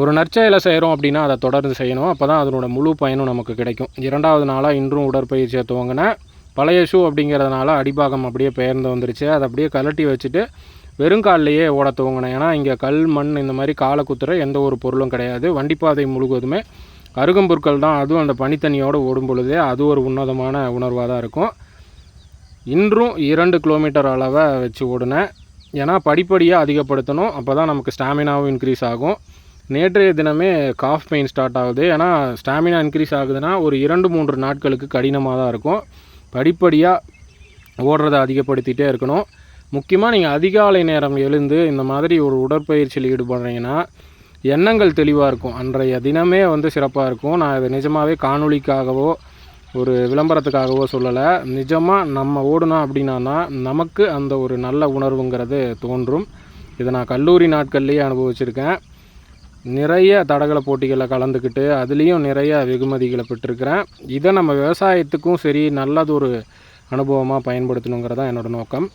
ஒரு நற்செயலை செய்கிறோம் அப்படின்னா அதை தொடர்ந்து செய்யணும். அப்போ தான் அதனோட முழு பயனும் நமக்கு கிடைக்கும். இரண்டாவது நாளாக இன்றும் உடற்பயிற்சியை துவங்கினேன் பழைய ஷூ அப்படிங்கிறதுனால அடிப்பாகம் அப்படியே பெயர்ந்து வந்துருச்சு. அதை அப்படியே கழட்டி வச்சுட்டு வெறுங்கால்லையே ஓட துவங்கினேன். ஏன்னா இங்கே கல் மண் இந்த மாதிரி காலை குத்துற எந்த ஒரு பொருளும் கிடையாது. வண்டிப்பாதை முழுவதுமே அருகம்புற்கள் தான். அதுவும் அந்த பனித்தண்ணியோடு ஓடும் பொழுதே அது ஒரு உன்னதமான உணர்வாக தான் இருக்கும். இன்றும் இரண்டு கிலோமீட்டர் அளவை வச்சு ஓடினேன். ஏன்னா படிப்படியாக அதிகப்படுத்தணும். அப்போ தான் நமக்கு ஸ்டாமினாவும் இன்க்ரீஸ் ஆகும். நேற்றைய தினமே காஃப் பெயின் ஸ்டார்ட் ஆகுது. ஏன்னா ஸ்டாமினா இன்க்ரீஸ் ஆகுதுன்னா ஒரு இரண்டு மூன்று நாட்களுக்கு கடினமாக தான் இருக்கும். படிப்படியாக ஓடுறதை அதிகப்படுத்திகிட்டே இருக்கணும். முக்கியமாக நீங்கள் அதிகாலை நேரம் எழுந்து இந்த மாதிரி ஒரு உடற்பயிற்சியில் ஈடுபடுறீங்கன்னா எண்ணங்கள் தெளிவாக இருக்கும். அன்றைய தினமே வந்து சிறப்பாக இருக்கும். நான் இதை நிஜமாகவே காணொளிக்காகவோ ஒரு விளம்பரத்துக்காகவோ சொல்லலை. நிஜமாக நம்ம ஓடணும் அப்படின்னா நமக்கு அந்த ஒரு நல்ல உணர்வுங்கிறது தோன்றும். இதை நான் கல்லூரி நாட்கள்லேயே அனுபவிச்சிருக்கேன். நிறைய தடகள போட்டிகளில் கலந்துக்கிட்டு அதுலேயும் நிறைய வெகுமதிகளை பெற்றிருக்கிறேன். இதை நம்ம விவசாயத்துக்கும் சரி நல்லதொரு அனுபவமாக பயன்படுத்தணுங்கிறது தான் என்னோடய நோக்கம்.